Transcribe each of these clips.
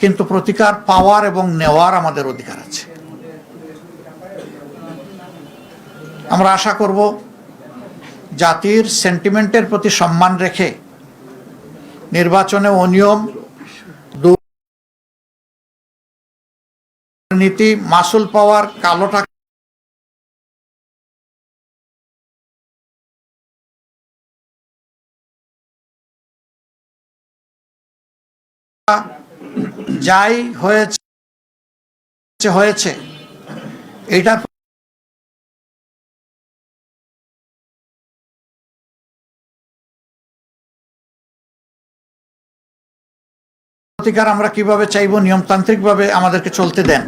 কিন্তু প্রতিকার পাওয়ার এবং নেওয়ার আমাদের অধিকার আছে। আমরা আশা করব জাতির সেন্টিমেন্টের প্রতি সম্মান রেখে নির্বাচনে অনিয়ম, দুর্নীতি, মাসুল পাওয়ার কালো টাকা যাই হয়েছে হয়েছে এটা প্রতিকার আমরা কীভাবে চাইব? নিয়মতান্ত্রিকভাবে আমাদেরকে চলতে দেন।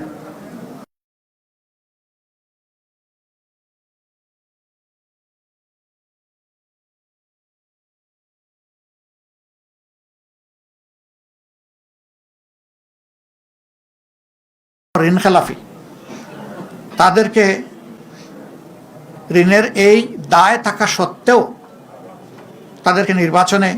ঋণ খেলাফি তাদেরকে ঋণের এই দায় থাকা সত্ত্বেও তাদেরকে নির্বাচনে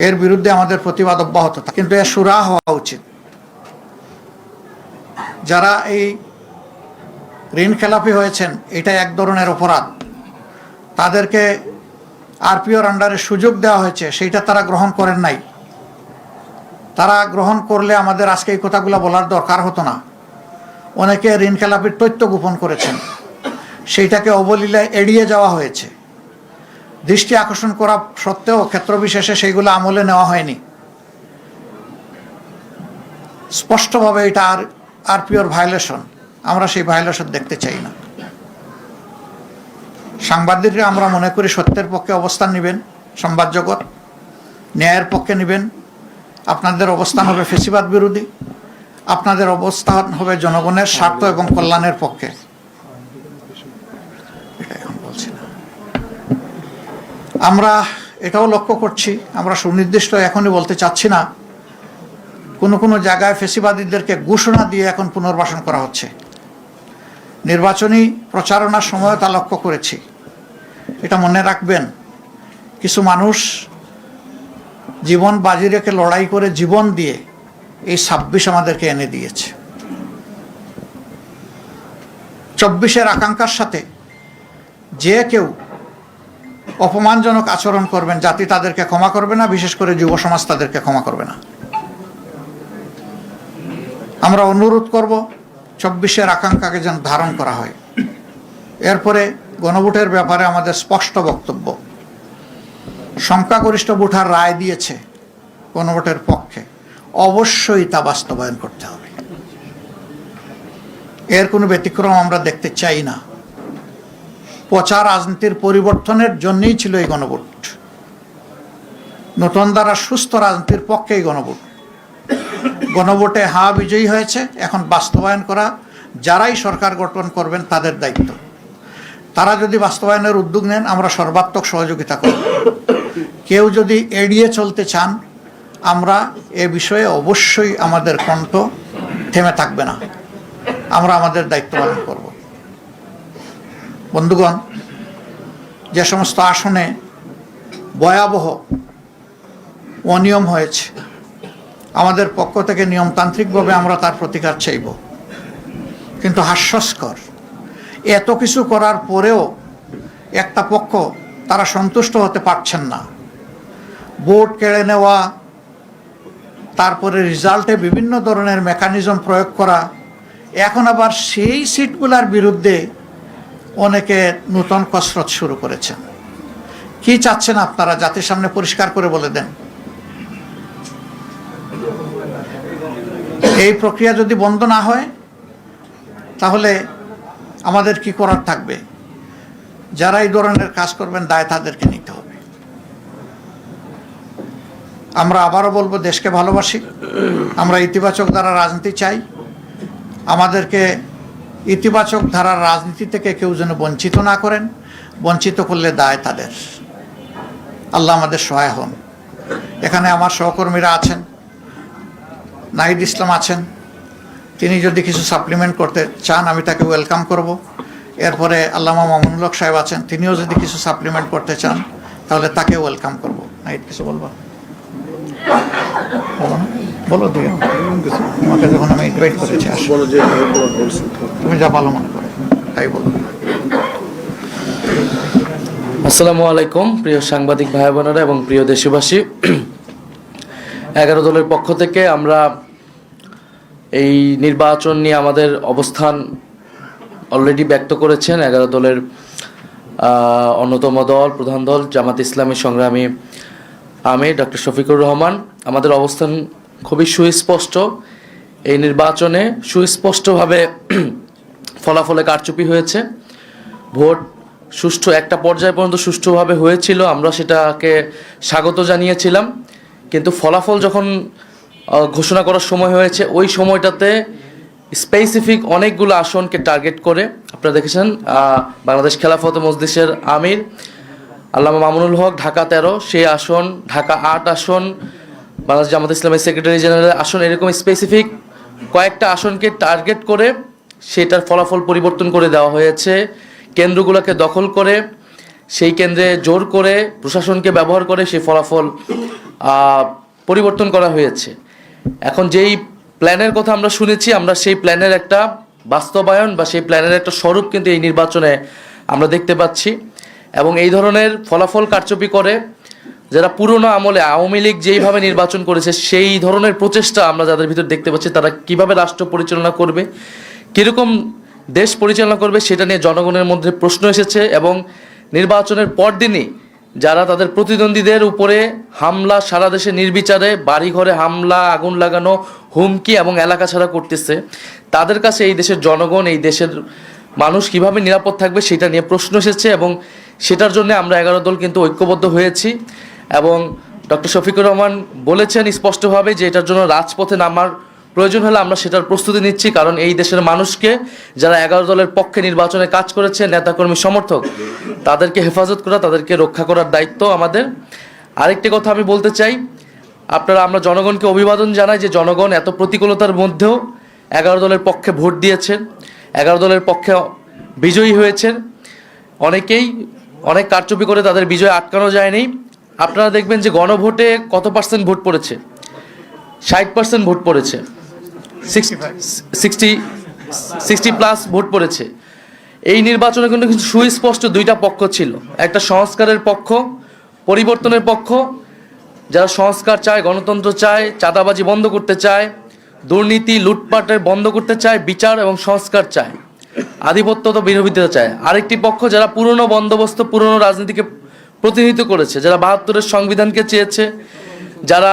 এর বিরুদ্ধে আমাদের প্রতিবাদ অব্যাহত থাকে। কিন্তু এর সুরা হওয়া উচিত। যারা এই ঋণ খেলাপি হয়েছেন, এটা এক ধরনের অপরাধ। তাদেরকে আরপিওর আন্ডারে সুযোগ দেওয়া হয়েছে, সেইটা তারা গ্রহণ করেন নাই। তারা গ্রহণ করলে আমাদের আজকে এই কথাগুলো বলার দরকার হতো না। অনেকে ঋণ খেলাপির তথ্য গোপন করেছেন। সেইটাকে অবলীলায় এড়িয়ে যাওয়া হয়েছে। দৃষ্টি আকর্ষণ করা সত্ত্বেও ক্ষেত্রবিশেষে সেইগুলো আমলে নেওয়া হয়নি। স্পষ্টভাবে এটা আর, আরপিওর ভায়োলেশন, আমরা সেই ভায়োলেশন দেখতে চাই না। সাংবাদিকরা আমরা মনে করি সত্যের পক্ষে অবস্থান নেবেন, সংবাদ জগৎ, ন্যায়ের পক্ষে নেবেন। আপনাদের অবস্থান হবে ফেসিবাদ বিরোধী, আপনাদের অবস্থান হবে জনগণের স্বার্থ এবং কল্যাণের পক্ষে। আমরা এটাও লক্ষ্য করছি, আমরা সুনির্দিষ্ট এখনই বলতে চাচ্ছি না, কোনো কোনো জায়গায় ফেসিবাদীদেরকে ঘোষণা দিয়ে এখন পুনর্বাসন করা হচ্ছে। নির্বাচনী প্রচারণার সময় তা লক্ষ্য করেছি। এটা মনে রাখবেন, কিছু মানুষ জীবন বাজি রেখে লড়াই করে জীবন দিয়ে এই ছাব্বিশ আমাদেরকে এনে দিয়েছে। চব্বিশের আকাঙ্ক্ষার সাথে যে কেউ অপমানজনক আচরণ করবেন, জাতি তাদেরকে ক্ষমা করবে না, বিশেষ করে যুব সমাজ তাদেরকে ক্ষমা করবে না। আমরা অনুরোধ করব চব্বিশের আকাঙ্ক্ষাকে যেন ধারণ করা হয়। এরপরে গণভোটের ব্যাপারে আমাদের স্পষ্ট বক্তব্য। সংখ্যাগরিষ্ঠ ভোটার রায় দিয়েছে গণভোটের পক্ষে। অবশ্যই তা বাস্তবায়ন করতে হবে। এর কোনো ব্যতিক্রম আমরা দেখতে চাই না। পচা রাজনীতির পরিবর্তনের জন্যই ছিল এই গণভোট। নতুন দ্বারা সুস্থ রাজনীতির পক্ষেই গণভোট। গণভোটে হা বিজয়ী হয়েছে, এখন বাস্তবায়ন করা, যারাই সরকার গঠন করবেন তাদের দায়িত্ব। তারা যদি বাস্তবায়নের উদ্যোগ নেন, আমরা সর্বাত্মক সহযোগিতা করব। কেউ যদি এড়িয়ে চলতে চান, আমরা এ বিষয়ে অবশ্যই আমাদের কণ্ঠ থেমে থাকবে না। আমরা আমাদের দায়িত্ব পালন করব। বন্ধুগণ, যে সমস্ত আসনে ভয়াবহ অনিয়ম হয়েছে আমাদের পক্ষ থেকে নিয়মতান্ত্রিকভাবে আমরা তার প্রতিকার চাইব। কিন্তু হাস্যস্কর। এত কিছু করার পরেও একটা পক্ষ তারা সন্তুষ্ট হতে পারছেন না। ভোট কেড়ে নেওয়া, তারপরে রেজাল্টে বিভিন্ন ধরনের মেকানিজম প্রয়োগ করা, এখন আবার সেই সিটগুলার বিরুদ্ধে অনেকে নূতন কসরত শুরু করেছেন। কি চাচ্ছেন আপনারা? জাতির সামনে পরিষ্কার করে বলে দেন। এই প্রক্রিয়া যদি বন্ধ না হয়, তাহলে আমাদের কি করার থাকবে? যারা এই ধরনের কাজ করবেন, দায় তাদেরকে নিতে হবে। আমরা আবারও বলব, দেশকে ভালোবাসি। আমরা ইতিবাচক দ্বারা রাজনীতি চাই। আমাদেরকে ইতিবাচক ধারার রাজনীতি থেকে কেউ যেন বঞ্চিত না করেন। বঞ্চিত করলে দায় তাদের। আল্লাহ আমাদের সহায় হন। এখানে আমার সহকর্মীরা আছেন। নাহিদ ইসলাম আছেন। তিনি যদি কিছু সাপ্লিমেন্ট করতে চান আমি তাকে ওয়েলকাম করব। এরপরে আল্লামা মামুনুল হক সাহেব আছেন তিনিও যদি কিছু সাপ্লিমেন্ট করতে চান তাহলে তাকে ওয়েলকাম করব। নাইট কিছু বলব? বলো তোমাকে যখন আমি ইনভাইট করেছি তুমি যা ভালো মনে করো তাই বলো। আসসালামু আলাইকুম প্রিয় সাংবাদিক ভাই বোনেরা এবং প্রিয় দেশবাসী। এগারো দলের পক্ষ থেকে আমরা এই নির্বাচন নিয়ে আমাদের অবস্থান অলরেডি ব্যক্ত করেছেন। এগারো দলের অন্যতম দল, প্রধান দল, জামাত ইসলামী সংগ্রামী আমি, ডক্টর শফিকুর রহমান। আমাদের অবস্থান খুবই সুস্পষ্ট। এই নির্বাচনে সুস্পষ্টভাবে ফলাফলে কারচুপি হয়েছে। ভোট সুষ্ঠু, একটা পর্যায় পর্যন্ত সুষ্ঠুভাবে হয়েছিল। আমরা সেটাকে স্বাগত জানিয়েছিলাম। কিন্তু ফলাফল যখন ঘোষণা করার সময় হয়েছে, ওই সময়টাতে স্পেসিফিক অনেকগুলো আসনকে টার্গেট করে, আপনারা দেখেছেন বাংলাদেশ খেলাফত মজলিসের আমির আল্লামা মামুনুল হক, ঢাকা তেরো, সেই আসন, ঢাকা আট আসন, বাংলাদেশ জামাত ইসলামের সেক্রেটারি জেনারেল আসন, এরকম স্পেসিফিক কয়েকটা আসনকে টার্গেট করে সেটার ফলাফল পরিবর্তন করে দেওয়া হয়েছে। কেন্দ্রগুলোকে দখল করে, সেই কেন্দ্রে জোর করে প্রশাসনকে ব্যবহার করে সেই ফলাফল পরিবর্তন করা হয়েছে। এখন যেই প্ল্যানের কথা আমরা শুনেছি, আমরা সেই প্ল্যানের একটা বাস্তবায়ন বা সেই প্ল্যানের একটা স্বরূপ কিন্তু এই নির্বাচনে আমরা দেখতে পাচ্ছি এবং এই ধরনের ফলাফল কারচুপি করে যারা পুরনো আমলে আওয়ামী লীগ যেইভাবে নির্বাচন করেছে, সেই ধরনের প্রচেষ্টা আমরা যাদের ভিতর দেখতে পাচ্ছি, তারা কীভাবে রাষ্ট্র পরিচালনা করবে, কীরকম দেশ পরিচালনা করবে, সেটা নিয়ে জনগণের মধ্যে প্রশ্ন এসেছে এবং নির্বাচনের পরদিনই যারা তাদের প্রতিদ্বন্দ্বীদের উপরে হামলা, সারা দেশে নির্বিচারে বাড়িঘরে হামলা, আগুন লাগানো, হুমকি এবং এলাকা ছাড়া করতেছে, তাদের কাছে এই দেশের জনগণ, এই দেশের মানুষ কীভাবে নিরাপদ থাকবে সেটা নিয়ে প্রশ্ন এসেছে এবং সেটার জন্য আমরা এগারো দল কিন্তু ঐক্যবদ্ধ হয়েছি এবং ডক্টর শফিকুর রহমান বলেছেন স্পষ্টভাবে যে এটার জন্য রাজপথে নামার প্রয়োজন হলে আমরা সেটার প্রস্তুতি নিচ্ছি, কারণ এই দেশের মানুষকে যারা এগারো দলের পক্ষে নির্বাচনে কাজ করেছে, নেতাকর্মী, সমর্থক, তাদেরকে হেফাজত করা, তাদেরকে রক্ষা করার দায়িত্ব আমাদের। আরেকটি কথা আমি বলতে চাই, আপনারা, আমরা জনগণকে অভিবাদন জানাই যে জনগণ এত প্রতিকূলতার মধ্যেও এগারো দলের পক্ষে ভোট দিয়েছেন এগারো দলের পক্ষে বিজয়ী হয়েছেন অনেকেই অনেক কারচুপি করে তাদের বিজয় আটকানো যায়নি। আপনারা দেখবেন যে গণভোটে কত পার্সেন্ট ভোট পড়েছে? ষাট পার্সেন্ট ভোট পড়েছে। সিক্সটি সিক্সটি প্লাস ভোট পড়েছে। এই নির্বাচনে কিন্তু কিছু সুস্পষ্ট দুইটা পক্ষ ছিল। একটা সংস্কারের পক্ষ, পরিবর্তনের পক্ষ, যারা সংস্কার চায়, গণতন্ত্র চায়, চাঁদাবাজি বন্ধ করতে চায়, দুর্নীতি, লুটপাটের বন্ধ করতে চায়, বিচার এবং সংস্কার চায়। আধিপত্য তো বিরোধিতা চায়। আরেকটি পক্ষ যারা পুরনো বন্দোবস্ত, পুরনো রাজনীতিকে প্রতিনিধিত্ব করেছে, যারা বাহাত্তরের সংবিধানকে চেয়েছে, যারা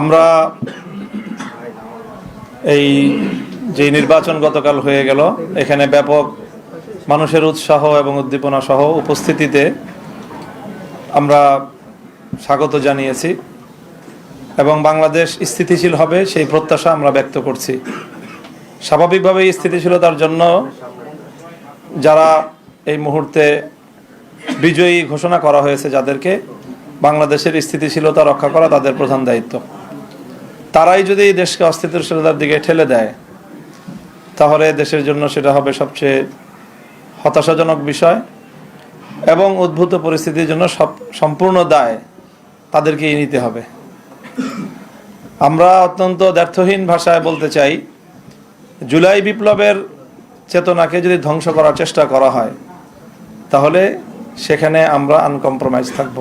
আমরা এই যে নির্বাচন গতকাল হয়ে গেল, এখানে ব্যাপক মানুষের উৎসাহ এবং উদ্দীপনা সহ উপস্থিতিতে আমরা স্বাগত জানিয়েছি এবং বাংলাদেশ স্থিতিশীল হবে সেই প্রত্যাশা আমরা ব্যক্ত করছি। স্বাভাবিকভাবে স্থিতিশীলতার জন্য যারা এই মুহূর্তে বিজয়ী ঘোষণা করা হয়েছে যাদেরকে, বাংলাদেশের স্থিতিশীলতা রক্ষা করা তাদের প্রধান দায়িত্ব। তারাই যদি দেশকে অস্থিতিশীলতার দিকে ঠেলে দেয়, তাহলে দেশের জন্য সেটা হবে সবচেয়ে হতাশাজনক বিষয় এবং উদ্ভূত পরিস্থিতির জন্য সব সম্পূর্ণ দায় তাদেরকেই নিতে হবে। আমরা অত্যন্ত দ্ব্যর্থহীন ভাষায় বলতে চাই, জুলাই বিপ্লবের চেতনাকে যদি ধ্বংস করার চেষ্টা করা হয়, তাহলে সেখানে আমরা আনকম্প্রোমাইজ থাকব।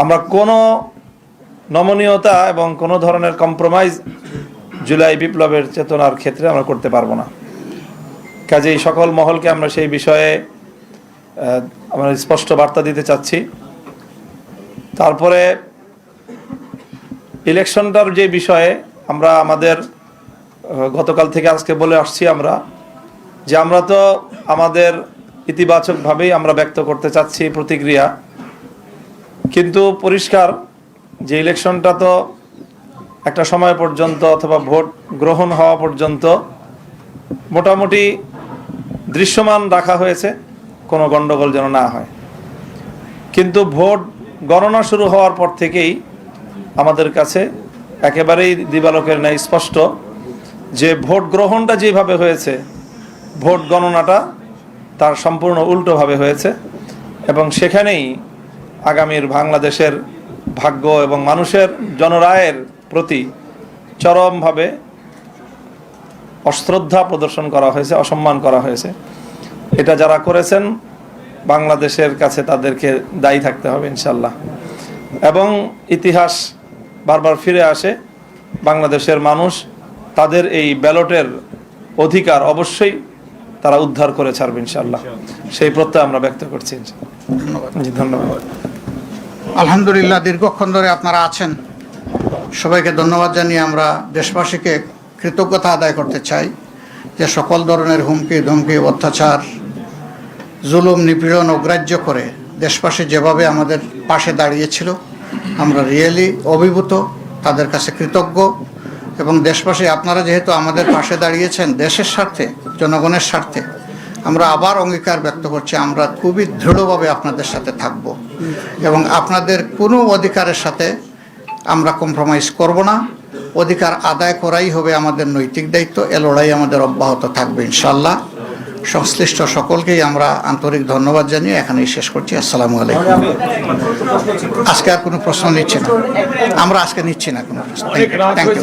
আমরা কোনো নমনীয়তা এবং কোনো ধরনের কম্প্রোমাইজ জুলাই বিপ্লবের চেতনার ক্ষেত্রে আমরা করতে পারব না। কাজেই সকল মহলকে আমরা সেই বিষয়ে আমরা স্পষ্ট বার্তা দিতে চাচ্ছি। তারপরে ইলেকশনটার যে বিষয়ে আমরা আমাদের গতকাল থেকে আজকে বলে আসছি আমরা, যে আমরা তো আমাদের ইতিবাচকভাবেই আমরা ব্যক্ত করতে চাচ্ছি প্রতিক্রিয়া, কিন্তু পরিষ্কার যে ইলেকশনটা তো একটা সময় পর্যন্ত অথবা ভোট গ্রহণ হওয়া পর্যন্ত মোটামুটি দৃশ্যমান রাখা হয়েছে, কোনো গণ্ডগোল যেন না হয়। কিন্তু ভোট গণনা শুরু হওয়ার পর থেকেই আমাদের কাছে একেবারেই দিবালোকের ন্যায় স্পষ্ট যে ভোট গ্রহণটা যেভাবে হয়েছে, ভোট গণনাটা তার সম্পূর্ণ উল্টোভাবে হয়েছে এবং সেখানেই আগামীর বাংলাদেশের ভাগ্য এবং মানুষের জনরায়ের প্রতি চরমভাবে অশ্রদ্ধা প্রদর্শন করা হয়েছে, অসম্মান করা হয়েছে। এটা যারা করেছেন, বাংলাদেশের কাছে তাদেরকে দায়ী থাকতে হবে ইনশাল্লাহ এবং ইতিহাস বারবার ফিরে আসে, বাংলাদেশের মানুষ তাদের এই ব্যালটের অধিকার অবশ্যই তারা উদ্ধার করে ছাড়বে ইনশাল্লাহ সেই প্রত্যয় আমরা ব্যক্ত করছি ধন্যবাদ। আলহামদুলিল্লাহ, দীর্ঘক্ষণ ধরে আপনারা আছেন। সবাইকে ধন্যবাদ জানিয়ে আমরা দেশবাসীকে কৃতজ্ঞতা আদায় করতে চাই যে সকল ধরনের হুমকি, ধমকি, অত্যাচার, জুলুম, নিপীড়ন অগ্রাহ্য করে দেশবাসী যেভাবে আমাদের পাশে দাঁড়িয়েছিল, আমরা রিয়েলি অভিভূত, তাদের কাছে কৃতজ্ঞ এবং দেশবাসী, আপনারা যেহেতু আমাদের পাশে দাঁড়িয়েছেন দেশের স্বার্থে, জনগণের স্বার্থে আমরা আবার অঙ্গীকার ব্যক্ত করছি, আমরা খুবই দৃঢ়ভাবে আপনাদের সাথে থাকব। এবং আপনাদের কোনো অধিকারের সাথে আমরা কম্প্রোমাইজ করব না। অধিকার আদায় করাই হবে আমাদের নৈতিক দায়িত্ব, এ লড়াই আমাদের অব্যাহত থাকবে ইনশাল্লাহ সংশ্লিষ্ট সকলকেই আমরা আন্তরিক ধন্যবাদ জানিয়ে এখানেই শেষ করছি। আসসালামু আলাইকুম। আজকে আর কোনো প্রশ্ন নিচ্ছি না। আমরা আজকে নিচ্ছি না কোনো প্রশ্ন। Thank you